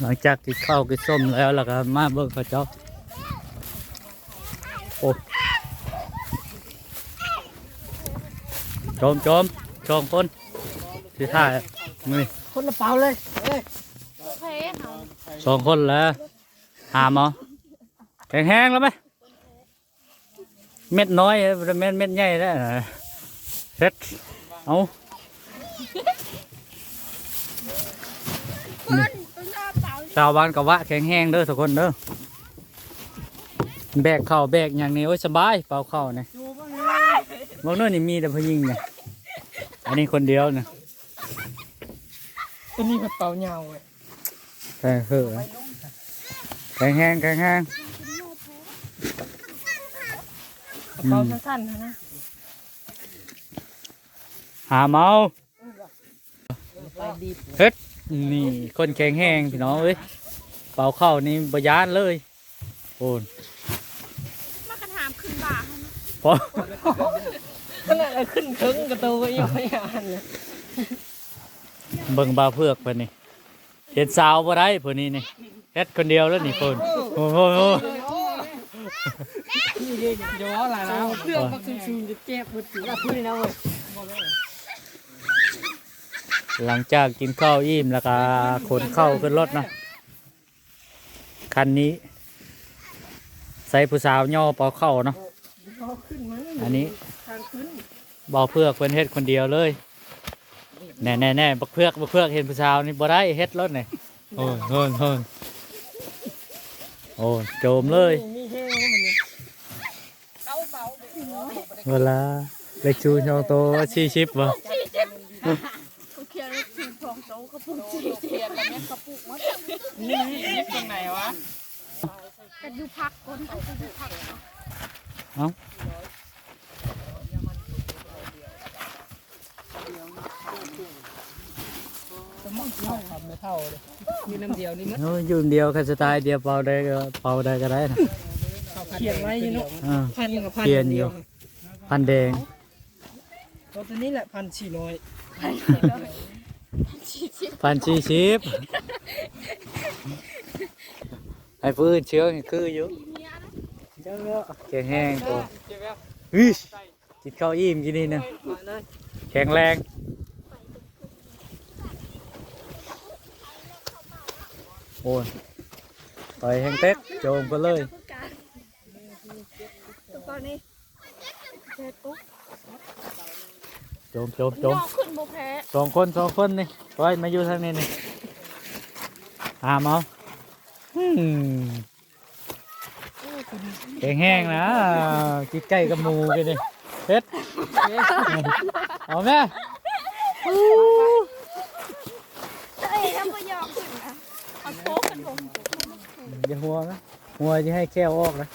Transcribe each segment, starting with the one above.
หลังจากกินข้าวกินส้มแล้วแล้วก็มาเบิ่งเขาเจ้าโอ้โจมโจมสองคนที่ท่ายมือคนละเปล่าเลยเอ้ยสองคนแล้วหามเอาแข็งแห้งแล้วไหมเม็ดน้อยเม็ดเม็ดใหญ่ได้วเฮ็ดเอา ชาวบ้านก็ว่าแข็งแห้งเด้อทุกคนเด้อแบกเข่าวแบกอย่างนี้โอ้ยสบายเป่าเข่าเนี่ยบางเนื้อนี่มีแต่พยิงเนี่ยอันนี้คนเดียวเนี่ยตัวนี้มันเป่าเงาเว้ยแข็งเหือแข็งแห้งแข็งแห้งเป่าสั้นๆนะหาเมาไปดีบเฮ็ด นี่คนแข็งแห้งพี่น้องเอ้ยเป่าเข่านี่บยานเลยโอนมากระถามขึ้นบ่าพอขนาดเราขึ้นเคิงกระตูก็ยังไม่อ่านเลยเบิ่งบาเพือกเพิ่นนี่เห็นสาวบ่ได้เพิ่นนี่นี่เฮ็ดคนเดียวแล้วนี่เพิ่นโอ้โหนี่เด็กย้ออะไรนะเพื่อนมาซึมๆจะเจ็บหมดถึงพูดเลยนะเว้ย หลังจากกินข้าวอิ่มแล้วก็ขนเข้าขึ้นรถเนาะคันนี้ ใส่ผู้สาวย่อเป่าเข้าเนาะเอาขึ้นมาอันนี้ทางขึ้นบอเพือกเพิ่นเฮ็ดคนเดียวเลยแน่แน่แน่บักเพือกบักเพือกเห็นผู้สาวนี่บ่ได้เฮ็ดรถนี่โอ้ยโอ้ยโอ้ยโอ้ยโจมเลยมีแห้งแล้วมันนี่เวลาเล็กชูชองโตชี้ชิบบ่เขาเขียนว่าทีมทองโตกระปุกจีเทียนแล้วแม่กระปุกมัด นี่นี่ตรงไหนวะกันอยู่พักคนเขาจะอยู่พักสมองเท่าทำไม่เท่าเลยมีน้ำเดียวนี่มั้งโอ้ยอยู่เดียวกันสไตล์เดียวเป่าได้ก็เป่าได้ก็ได้นะเขียนไว้อยู่เนาะอ่าพันกับพันเขียนอยู่พันแดงตัวนี้แหละพันสี่ร้อยพันชีชิบ ไอ้ฟื้นเชื้อนี่คืออยู่เจ้าแข็งแห้งตัววิชกินข้าวอิ่มกินนี่นะแข็งแรงโอ้ยต่อยแห้งเต็กโจมกันเลยตอนนี้เจ็ดปุ๊บโจมโจมโจย่มอขึ้นโบแพ้สองคนสองคนนี่ไปมาอยู่ทางนี้นี่ หามเอาแข็งแห้งนะกินใกล้กับหมูกันนี่เพชรเอาแม่เอ้ยถ้าไม่ยอมขึ้นนะเอาโค้กขึ้นลงอย่าหัวนะหัวจะให้แก้วออกนะ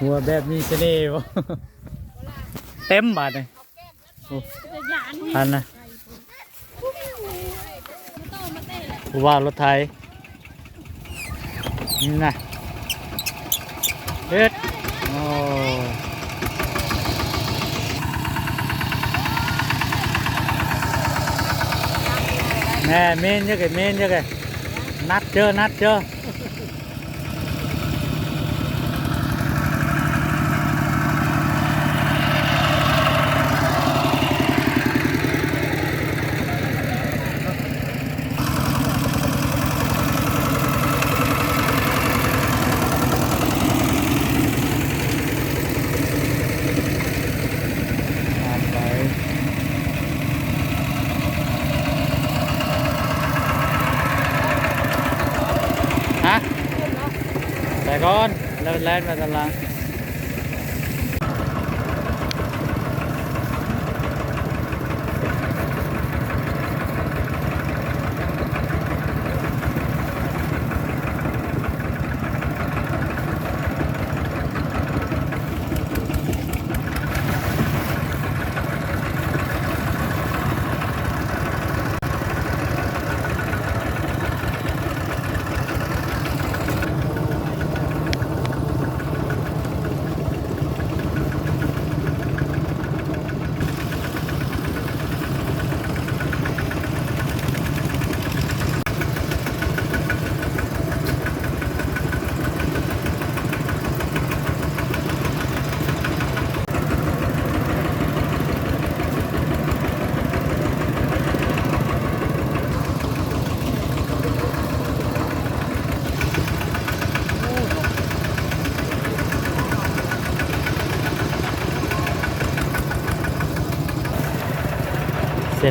หัวแบบมีเสน่ห์บ่เต็มบาทเลยจะหยานอันนะผู้ ว่ารถไทยนี่นะเฮ็ดโอ้แม่เมนเยอะแกเมนเยอะแกนัดเจอนัดเจอ ก่อนแล้วแล่นมาตาราง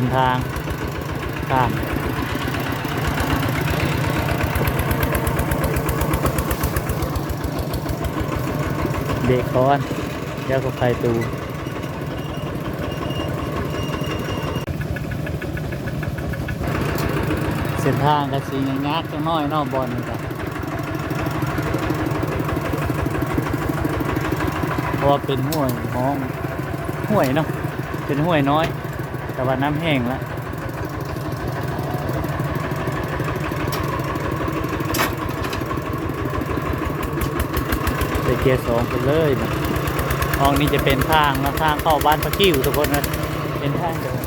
ส้นทางข้ามเบรกก่อนเดี๋ยวก็ไปตูเส้นทางก็สีงากจังน้อยนอกบอลนี่จ้ะเพราะว่าเป็นห้วยห้องห้วยเนาะเป็นห้วยน้อย แต่ว่าน้ำแห้งแล้วไปเกียร์สองไปเลยนะห้องนี้จะเป็นทางแล้วทางเข้าบ้านพระกิ้วทุกคนนะ เป็นทางเดิน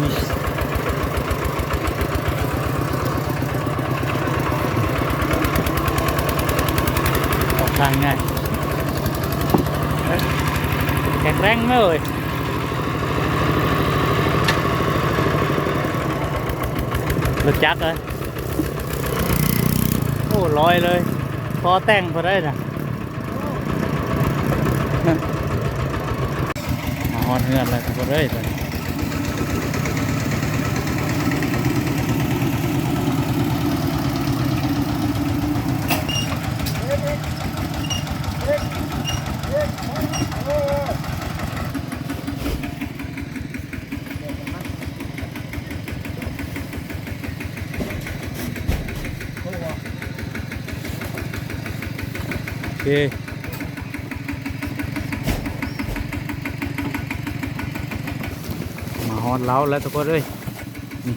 นี่ออกทางง่ายแข็งแรงเลย รถจักรเลยโอ้ลอยเลยพอแต่งพอได้นะมาฮอนเฮือนเลยพอได้เลย เค มาฮอดเล้าแล้วทุกคนเลยนี่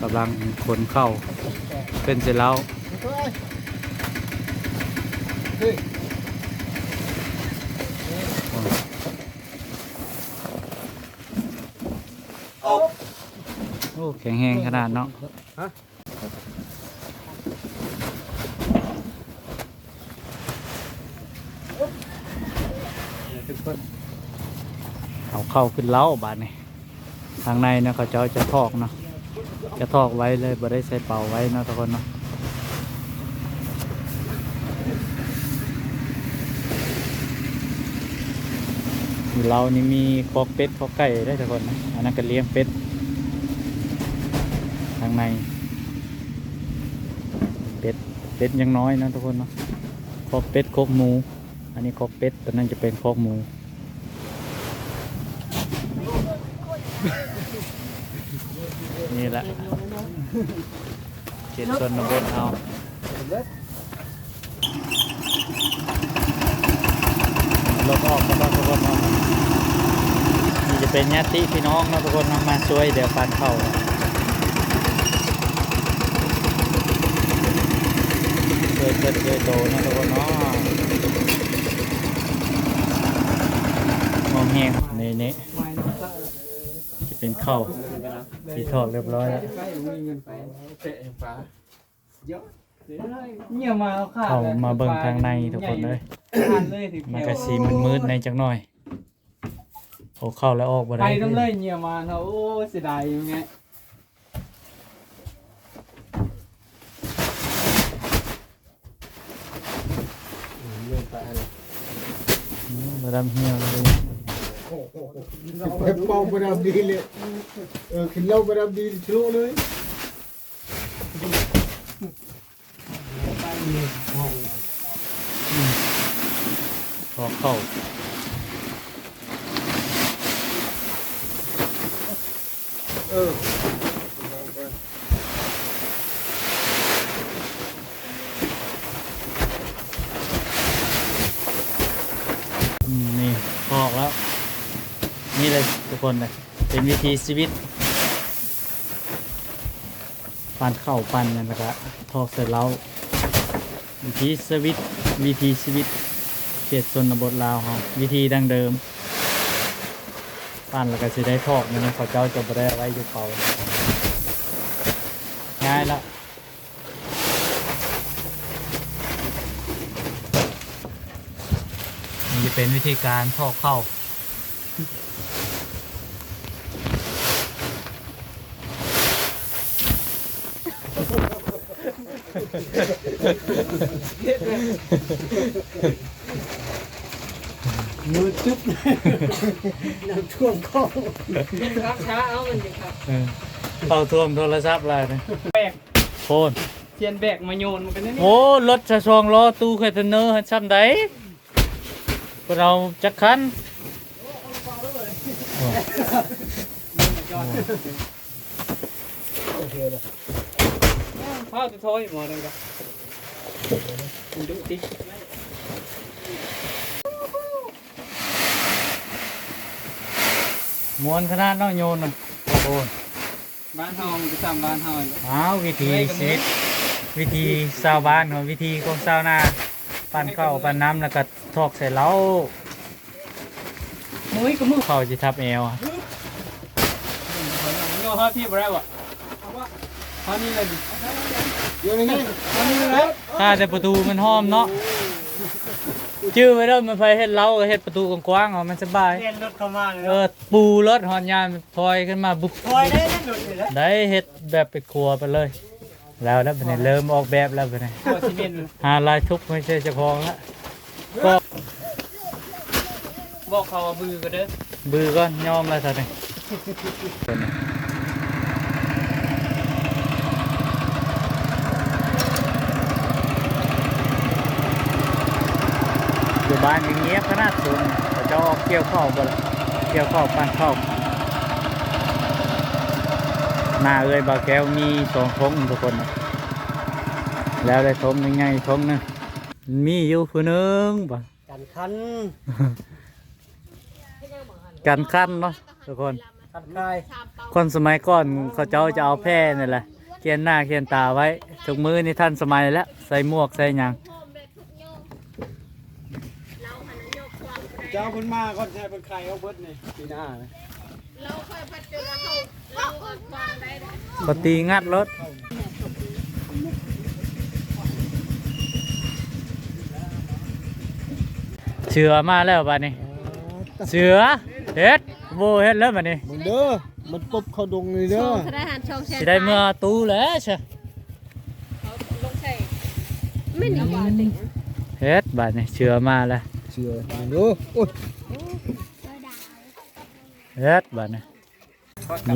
กำลังขนเข้า เป็นเสร็จแล้วโอ้แข็งแรงขนาดเนาะ ทุกคน เอาเข้าขึ้นเล้าบาดนี่ทางในเนะเขาจ้าจะทอกเนาะจะทอกไว้เลยบ่ได้ใส่เป่าไว้เนาะทุกคนเนาะเรานี่มีคอกเป็ดคอกไก่ได้ทุกคนนะอันนั้นก็เลี้ยงเป็ดทางในเป็ดเป็ดยังน้อยนะทุกคนเนาะคอกเป็ดคอกหมู อันนี้คอกเป็ดตัวนั้นจะเป็นคอกหมู นี่แหละเขตชนบทเอารถออกก็ต้องทุกคนเนาะนี่จะเป็นญาติพี่น้องเนาะทุกคนนาะมาช่วยเดี๋ยวปันเข้าเคยเกิดเคยโตเนาะทุกคนเนาะมองแห้งนี่นี่จะเป็นเข้า วที่ทอดเรียบร้อยแล้วใกล้มีเงินไปเตะฟ้าเยอะเนี่ยมาเอาข้าวเข้ามาเบิ่งทางในทุกคนเลยทานเลยถึงมันก็สีมืดๆในจักหน่อยโอ้เข้าแล้วออกบ่ไปได้ต้องเลยเนี่ยมาเนาะโอ้เสียดายอย่างเงี้ยอืมบ่ดำเหี่ยวเลยแบบ เป่าประดับดีเลยเออกินเหล้าประดับดีชโลเลยพอเข้าเอออืมนี่พอกแล้ว นี่เลยทุก คนเลยเป็นวิธีชีวิตปันเข้าปันนั่นแหละครับทอกเสร็จแล้ววิธีชีวิตวิธีชีวิตเขตชนบทลาวครับวิธีดังเดิมปั้นแล้วก็สิได้ทอกนี่นะเขาเจ้าจะบ่ได้ไว้อยู่เป่าง่ายละนี่เป็นวิธีการทอกเข้า มือจุ๊บน้ำท่วมเข้าครับช้าเอามันดิครับเออเข้าท่วมโทรศัพท์แล้วนะแบกโฟนเทียนแบกมาโยนมันกันนี่โอ้รถจะชองล้อตู้คอนเทนเนอร์ให้ซ้ำได้พวกเราจักคันพ่อจะโทยหมอนึงครับ ดูดิมวนขนาดเน้องโยนน่ะโอ้โหบ้านเฮาจะทำบ้านเฮาอ้าววิธีชีวิตวิธีชาวบ้านของวิธีของชาวนาปั่นข้าวปั่นน้ำแล้วก็ทอกใส่เหล้ามุ้ยกับมือข้าวจะทับแอวอะโยฮอพี่บ่ได้บ่ฮอนี่เลย ดิเดี๋ยวนี้ฮอนี่เลยถ้าแต่ประตูมันห้อมเนาะชื่อไว้แล้วมันไปเฮ็ดเหล้าก็เฮ็ดประตูกว้างๆเอามันสบายเรียนรถเข้ามาเลยเออปูรถหอนยานมันถอยขึ้นมาบุกคอยได้เล่นรถเลยนะได้เฮ็ดแบบไปครัวไปเลย แล้วแล้วบัดนี้เริ่มออกแบบแล้วบัดนี้ตัวซีเมนต์หาลายทุกข์ไม่ใช่เจ้าของละก็บอกเขาว่ามือก็เด้อบือก่อนยอมแล้วท่านนี่อยู่ บ้านอย่างเงียบขนาดสูงเขาจะออกเกี่ยวข้าวบ่ล่ะเกี่ยวข้าวปั้นข้าวหน้าเอ้ยบ่าวแก้วมีสองทงทุกคนน่ะแล้วได้ทงหนึ่งไงทงหนึงมีอยู่ผู้หนึงบ่กันคันกันขั้นเนาะทุกคนคันคายคนสมัยก่อนเขาเจ้าจะเอาแพร่นี่แหละเขียนหน้าเขียนตาไว้ทุกมือนี่ท่านสมัยแล้วใส่หมวกใส่หยัง เจ้าคนมาก่อนใช่เป็นใครเอาเบิดนี่ปีหน้านะเราค่อยพัดเจอเขาเราก็วางได้นะปตีงัดรถเสือมาแล้วบัดนี้ เสือเฮ็ดโบเฮ็ดแล้วบัดนี้มึงเด้อมันปบเข้าดงเลยเด้อทหารช่องแชร์สิได้เมื่อตู้แล้วใช่ลงใส่ไม่หนีเฮ็ดบัดนี้เสือมาแล้ว เชื่อมึงเด้อโอ้ยเฮ็ดบัดนี้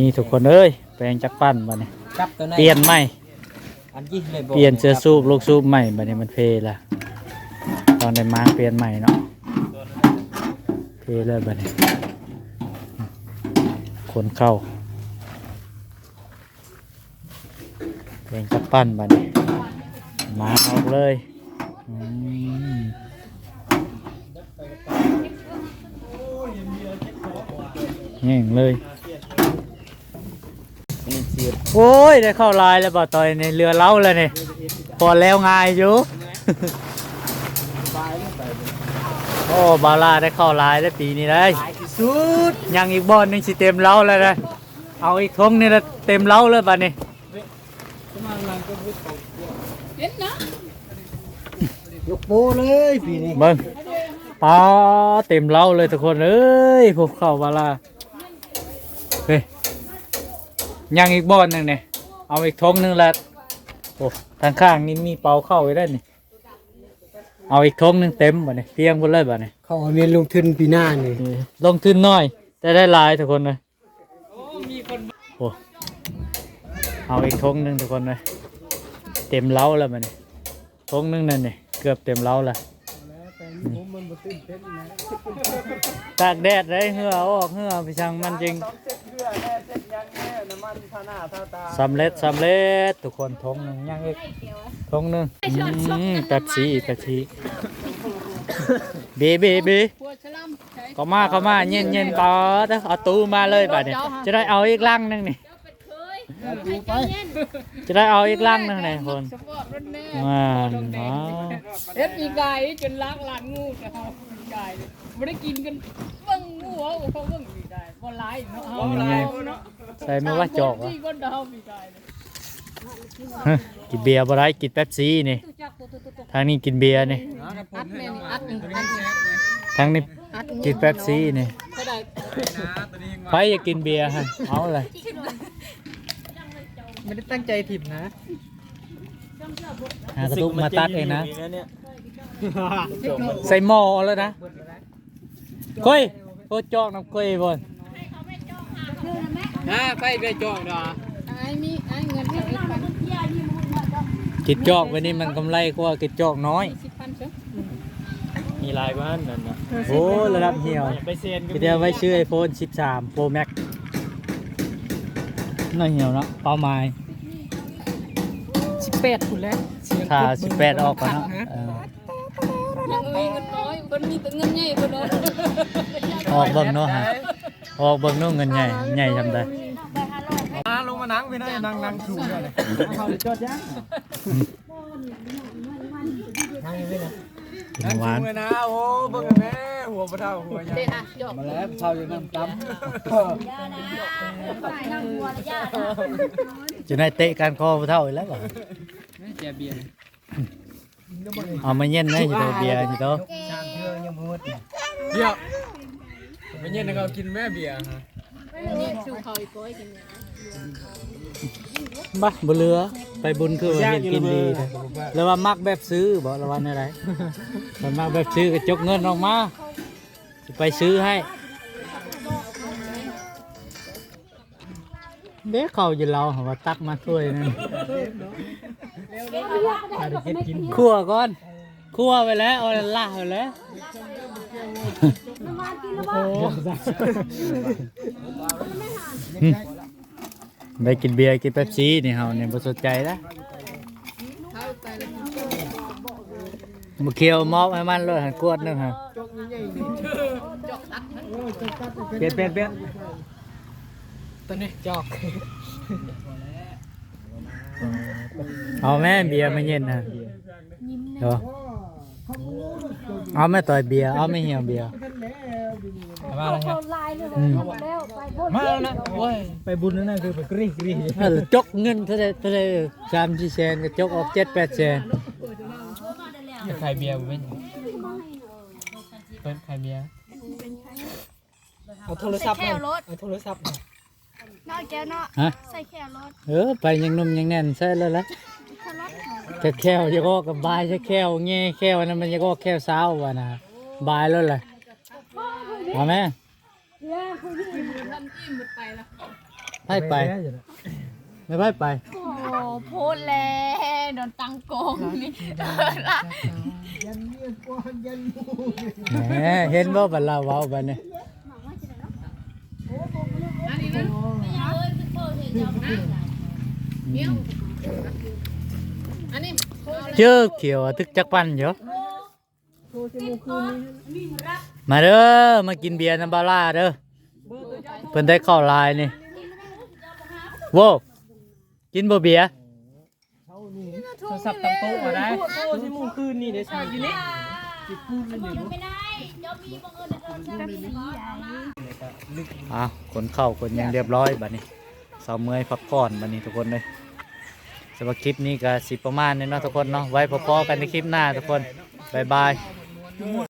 นี่ทุกคนเอ้ยแปลงจักปั้นบัดนี้จับตัวไหนเปลี่ยนใหม่เปลี่ยนเสื้อสูบลูกสูบใหม่บัดนี้มันเพลละตอนได้มาเปลี่ยนใหม่เนาะเพลเลยบัดนี้คนเข้าเพลงจับปั้นบัดนี้มาออกเลยอืม แง่งเลย โอ้ย ได้เข้าลายแล้วบ่ต่อยในเรือเล้าแล้วนี่พอแล้วง่ายอยู่ โอ้บาลาได้เข้าลายได้ปีนี้ได้สุดยังอีกบอลนึงสิเต็มเล้าแล้วนะเอาอีกทงนี่ละเต็มเล้าเลยบัดนี้เห็นนะยกโป้เลยปีนี้เบิ่งปลาเต็มเล้าเลยทุกคนเอ้ยพวกเข้าบาลา เฮ้ยยังอีกบอลนึงเนี่ยเอาอีกทงนึงละโอ้ทางข้างนี่มีเป่าเข้าไว้ได้นี่เอาอีกทงนึงเต็มบัดนี้เพียงหมดเลยบัดนี้เขาเรียนลงทุนปีหน้านี่ลงทุนน้อย แต่ได้หลายทุกคนเลยโอ้มีคนโอ้เอาอีกทงหนึ่งทุกคนเลยเต็มเล้าแล้วมันนี่ทงหนึงนั่นนี่เกือบเต็มเล้าแล้ว ตากแดดได้เหงื่อออกเหงื่อพี่ช่างมันจริงเซ็ตเพื่อแน่เซ็ตยังแน่น้ำมันทาหน้าทาตาสำเร็จสำเร็จทุกคนทงหนึ่งยังอีกทงหนึ่งอืมแป๊บซี่แป๊บซี่เบเบเบหัวฉลามใช้เข้ามาเข้ามาเย็นเย็นต่อเด้อเอาตู้มาเลยบัดนี้จะได้เอาอีกลังหนึงนี่ เจ้าเป็ดเคยให้ใจเย็นจะได้เอาอีกลังหนึงนี่คนสปอร์ตรถแม่ว้าวเนาะเอ็ดปีกายจนล้างหลานงูจะเอาปีกายเลยไม่ได้กินกันเบิ่งงูเหรอเขาเบิ่งปีกายบ่ร้ายเนาะบ่ลายเนาะใส่ไม่ว่าจอกวะที่คนเดาปีกายเลยฮะกินเบียร์บ่ได้กินเป๊ปซี่นี่ตุ๊จักตุ๊ตุ๊ตุ๊ตุ๊ทางนี้กินเบียร์นี่อัดแม่นี่อัดหนึ่งอัดทางนี้กินเป๊ปซี่นี่ก็ได้ใครอยากกินเบียร์ฮะเอาเลย ไม่ได้ตั้งใจถิ่มนะหากระตุกมาตัดเองนะ ใส่หม้อแล้วนะก้อยโคจอกน้ำกล้วยบนนะไปไปจองดอไอ้มีไอ้เงินสิบพันกิดจอกวันนี้มันกำไรกว่ากิดจอกน้อยสิบพันเชียวมีลายบ้านนั่นนะโอ้ระดับเหี่ยวไปเซียนก็พี่เดียวไว้ชื่อ iPhone 13 Pro Max น่าเหี่ยวเนาะเป้าหมายสิบแปดคุณแล้วถ้า18ออกก่อนเนาะเออยังมีเงินน้อยคนมีแต่เงินใหญ่คนเนาะออกเบิ่งเนาะฮะออกเบิ่งเนาะเงินใหญ่ใหญ่ทำได้มาลงมานั่งพี่น้อยนั่งนั่งถูเลยเขาจอดยัง กินหวานถูเลยนะโอ้เบิ่งแม่หัวปลาเท่าหัวใหญ่เด็ดอะจบมาแล้วเขาอยู่นั่งตจะได้เตะการคอผู้เท่าอีกแล้วบ่ำแจเบียร์เอามาเย็นนะอยู่ตัวเบียร์อยู่ตัวเดี๋ยวไม่เย็นนะเขากินแม่เบียร์ฮะนี่ชูเขาอีกก้อยกินเนี่ยบ้าบ่เหลือ ไปบุญคือว่าเห็นกินดีเด้อแล้วว่ามักแบบซื้อบ่ระวังอะไรมันมักแบบซื้อก็จกเงินออกมาสิไปซื้อให้เด็กเขาอยู่เราหาว่าตักมาช่วยนั่นคั่วก่อนคั่วไปแล้วเอาล่าไปแล้ว ไปกินเบียร์กินเป๊ปซี่นี่เฮาเนี่ยบ่สนใจแล้วเขาไปแล้วมาเคี่ยวมอบให้มันเลยหันกวดหนึงฮะเปลี่ยนเปลี่ยนเปลี่ยนตอนนี้จอกเอาแม่เบียร์มาเย็นฮะเดี๋ยว เอาแม่ต่อยเบียร์เอาไม่เหี่ยวเบียร์มาแล้วครับอืมมาแล้วนะโอ้ยไปบุญนั่นน่ะคือไปกรีกรีเออจกเงินเท่าไรเท่าไรสามสี่แสนก็จกออกเจ็ดแปดแสนใครเบียร์เป็นเปิดใครเบียร์เอาโทรศัพท์แค่รถเอาโทรศัพท์นอกแก้วเนาะฮะใส่แค่รถเออไปยังหนุ่มยังแน่นใช่แล้วละ แค่รถเขาแต่แควจะก็กับบายใช่แควเงี้ยแควนั้นมันจะก็แควสาววะนะบายแล้วเลยเอาไหมท่านอิ่มหมดไปแล้วให้ไปไม่ไปไปโอ้โพดแล้วโดนตังโกงนี่ละยันเมียกว่ายันหมูแหมเห็นว่าบัดเราเว้าบัดเนี่ยอันนี้นั้นอันนี้ เจอเขียวอะตึกจักปันอยู่มาเด้อมากินเบียร์น้ำบาล่าเด้อเพิ่นได้เข้าลายนี่โว้กินบ่เบียร์โทรศัพท์ตั้งโต๊ะมาได้โอ้ที่มูคืนนี่ได้ใช่อยู่นี่อะขนเข้าขนหยังเรียบร้อยบัดนี้สาวเมื่อยพักผ่อนบัดนี้ทุกคนเลย สำหรับคลิปนี้ก็สิประมาณนี้เนาะทุกคนเนาะไว้พอๆกันในคลิปหน้าทุกคนบ๊ายบาย